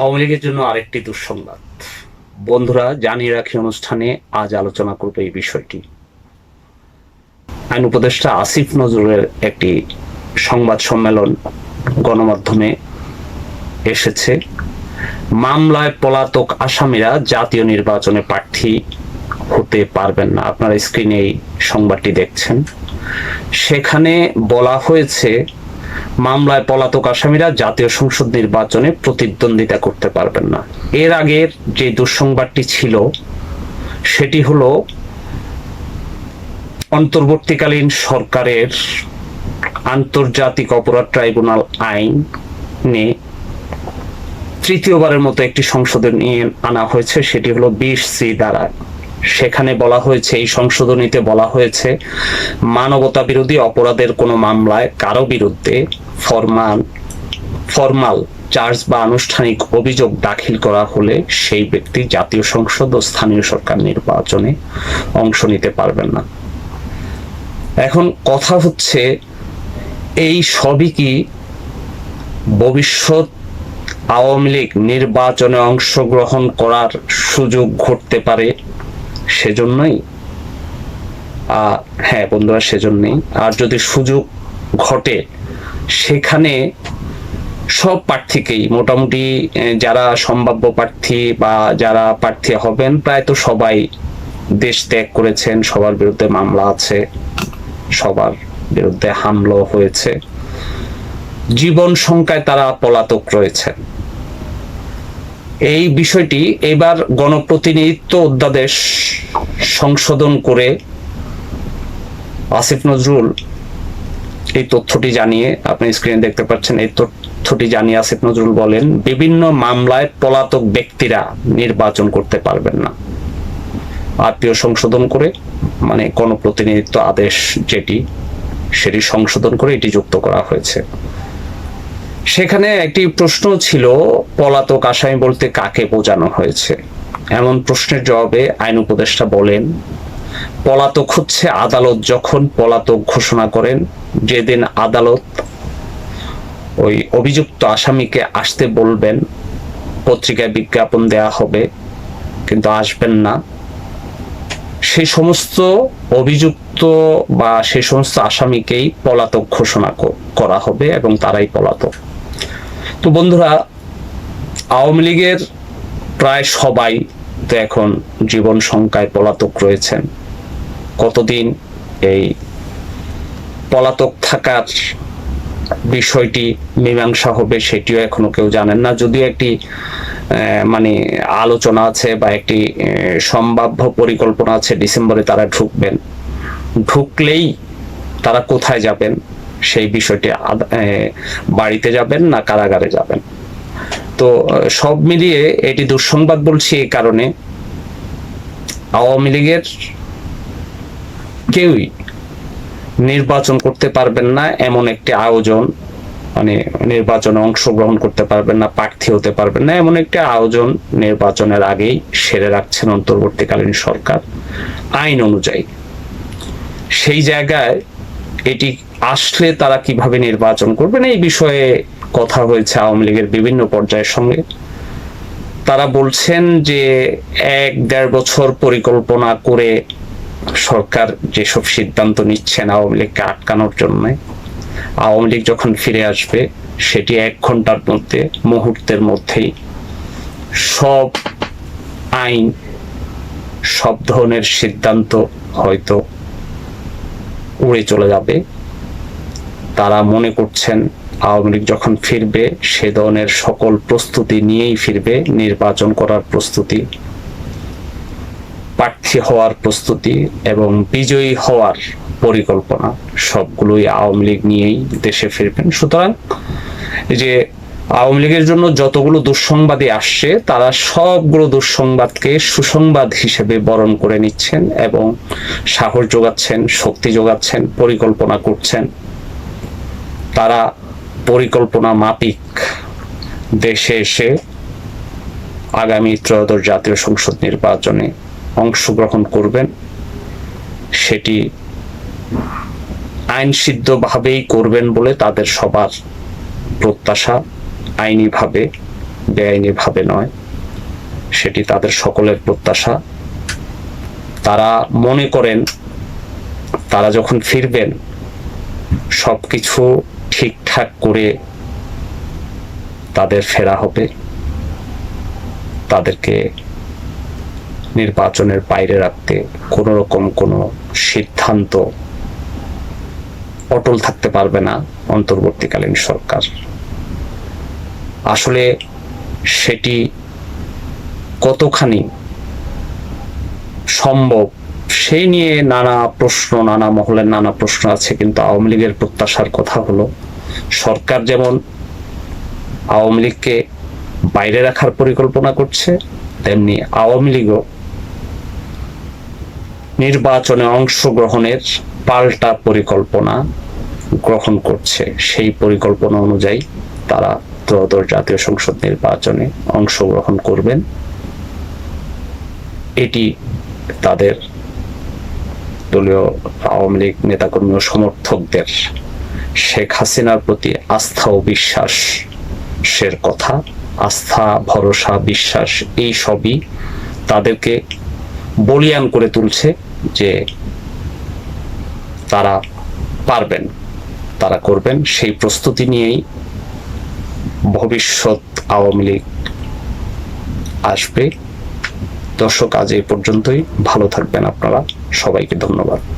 আওয়ামী লীগের জন্য আরেকটি দুঃসংবাদ। বন্ধুরা, জানিয়ে রাখি অনুষ্ঠানে আজ আলোচনা করবে এই বিষয়টি। আইন উপদেষ্টা আসিফ নজরুলের একটি সংবাদ সম্মেলন গণমাধ্যমে এসেছে। মামলায় পলাতক আসামিরা জাতীয় নির্বাচনে প্রার্থী হতে পারবেন না। আপনারা স্ক্রিনে এই সংবাদটি দেখছেন। সেখানে বলা হয়েছে মামলায় পলাতক আসামিরা জাতীয় সংসদ নির্বাচনে প্রতিদ্বন্দ্বিতা করতে পারবেন না। এর আগের যে দুঃসংবাদটি ছিল, সেটি হলো, অন্তর্বর্তীকালীন সরকারের আন্তর্জাতিক অপরাধ ট্রাইব্যুনাল আইনে তৃতীয়বারের মতো একটি সংশোধনী আনা হয়েছে, সেটি হলো বিশ সি দ্বারা। সেখানে বলা হয়েছে, এই সংশোধনীতে বলা হয়েছে, মানবতা বিরোধী অপরাধের কোনো মামলায় কারও বিরুদ্ধে ফরমান, ফরমাল, চার্জ বা আনুষ্ঠানিক অভিযোগ দাখিল করা হলে সেই ব্যক্তি জাতীয় সংসদ ও স্থানীয় সরকার নির্বাচনে অংশ নিতে পারবেন না। এখন কথা হচ্ছে, এই সবই কি ভবিষ্যৎ আওয়ামী লীগ নির্বাচনে অংশগ্রহণ করার সুযোগ ঘটতে পারে? সেজন্যই হ্যাঁ বন্ধুরা সেজন্যই। আর যদি সুযোগ ঘটে, সেখানে সব প্রার্থীকেই, মোটামুটি যারা সম্ভাব্য প্রার্থী বা যারা প্রার্থী হবেন, প্রায় তো সবাই দেশ ত্যাগ করেছেন, সবার বিরুদ্ধে মামলা আছে, সবার বিরুদ্ধে হামলা হয়েছে। জীবন সংখ্যায় তারা পলাতক রয়েছেন। এই বিষয়টি এবার গণপ্রতিনিধিত্ব অধ্যাদেশ সংশোধন করে আসিফ নজরুল এই তথ্যটি জানিয়ে, আপনি স্ক্রিনে দেখতে পাচ্ছেন, এই তথ্যটি জানিয়ে আসিফ নজরুল বলেন, বিভিন্ন মামলায় পলাতক ব্যক্তিরা নির্বাচন করতে পারবেন না। আরপিও সংশোধন করে মানে গণপ্রতিনিধিত্ব আদেশ যেটি, সেটি সংশোধন করে এটি যুক্ত করা হয়েছে। সেখানে একটি প্রশ্ন ছিল, পলাতক আসামি বলতে কাকে বোঝানো হয়েছে? এমন প্রশ্নের জবাবে আইন উপদেষ্টা বলেন, পলাতক হচ্ছে আদালত যখন পলাতক ঘোষণা করেন, যেদিন আদালত ওই অভিযুক্ত আসামিকে আসতে বলবেন, পত্রিকায় বিজ্ঞাপন দেয়া হবে, কিন্তু আসবেন না। সেই সমস্ত অভিযুক্ত বা সেই সমস্ত আসামিকেই পলাতক ঘোষণা করা হবে এবং তারাই পলাতক। তো বন্ধুরা, আওয়ামী লীগের প্রায় সবাই তো এখন জীবন সংখ্যায় পলাতক রয়েছেন। কতদিন এই পলাতক থাকার বিষয়টি মীমাংসা হবে সেটিও এখনও কেউ জানেন না। যদিও একটি মানে আলোচনা আছে বা একটি সম্ভাব্য পরিকল্পনা আছে, ডিসেম্বরে তারা ঢুকবেন। ঢুকলেই তারা কোথায় যাবেন? সেই বিষয়টি বাড়িতে যাবেন না কারাগারে যাবেন। তো সব মিলিয়ে এটি দুঃসংবাদ বলছি এই কারণে। আওয়ামী লীগের কেউই নির্বাচন করতে পারবেন না এমন একটি আয়োজন মানে নির্বাচনে অংশগ্রহণ করতে পারবেন না, প্রার্থী হতে পারবেন না এমন একটি আয়োজন নির্বাচনের আগেই সেরে রাখছেন অন্তর্বর্তীকালীন সরকার। আইন অনুযায়ী। সেই জায়গায় এটি আসলে তারা কীভাবে নির্বাচন করবেন এই বিষয়ে কথা হয়েছে আওয়ামী লীগের বিভিন্ন পর্যায়ের সঙ্গে। তারা বলছেন যে এক দেড় বছর পরিকল্পনা করে সরকার যেসব সিদ্ধান্ত নিচ্ছেন আওয়ামী লীগকে আটকানোর জন্য, আওয়ামী লীগ যখন ফিরে আসবে, সেটি এক ঘণ্টার মধ্যে, মুহূর্তের মধ্যেই সব আইন, সব ধরনের সিদ্ধান্ত হয়তো উড়ে চলে যাবে। তারা মনে করছেন আওয়ামী লীগ যখন ফিরবে, সে ধরনের সকল প্রস্তুতি নিয়েই ফিরবে, নির্বাচন করার প্রস্তুতি, প্রার্থী হওয়ার প্রস্তুতি এবং বিজয়ী হওয়ার পরিকল্পনা, সবগুলোই আওয়ামী লীগ নিয়েই দেশে ফিরবেন। সুতরাং যে আওয়ামী লীগের জন্য যতগুলো দুঃসংবাদই আসছে, তারা সবগুলো দুঃসংবাদকে সুসংবাদ হিসেবে বরণ করে নিচ্ছেন এবং সাহস যোগাচ্ছেন, শক্তি যোগাচ্ছেন, পরিকল্পনা করছেন। তারা পরিকল্পনা মাফিক দেশে এসে আগামী ত্রয়োদশ জাতীয় সংসদ নির্বাচনে অংশগ্রহণ করবেন। সেটি আইন সিদ্ধভাবেই করবেন বলে তাদের সবার প্রত্যাশা। আইনিভাবে বেআইনি ভাবে নয়। সেটি তাদের সকলের প্রত্যাশা। তারা মনে করেন, তারা যখন ফিরবেন সব কিছু ঠিকঠাক করে তাদের ফেরা হবে। তাদেরকে নির্বাচনের বাইরে রাখতে কোনো রকম কোনো সিদ্ধান্ত অটল থাকতে পারবে না অন্তর্বর্তীকালীন সরকার। আসলে সেটি কতখানি সম্ভব, সেই নিয়ে নানা প্রশ্ন, নানা মহলের নানা প্রশ্ন আছে, কিন্তু আওয়ামী লীগের প্রত্যাশার কথা হলো, সরকার যেমন আওয়ামী লীগকে বাইরে রাখার পরিকল্পনা করছে, তেমনি আওয়ামী লীগও নির্বাচনে অংশগ্রহণের পাল্টা পরিকল্পনা গ্রহণ করছে। সেই পরিকল্পনা অনুযায়ী তারা ত্রয়োদশ জাতীয় সংসদ নির্বাচনে অংশগ্রহণ করবেন। এটি তাদের দলীয় আওয়ামী লীগ নেতাকর্মী ও সমর্থকদের শেখ হাসিনার প্রতি আস্থা ও বিশ্বাসের কথা, আস্থা, ভরসা, বিশ্বাস, এই সবই তাদেরকে বলিয়ান করে তুলছে যে তারা পারবেন, তারা করবেন। সেই প্রস্তুতি নিয়েই ভবিষ্যৎ আওয়ামী লীগ আসবে। দর্শক আজ এই পর্যন্তই। ভালো থাকবেন আপনারা। সবাইকে ধন্যবাদ।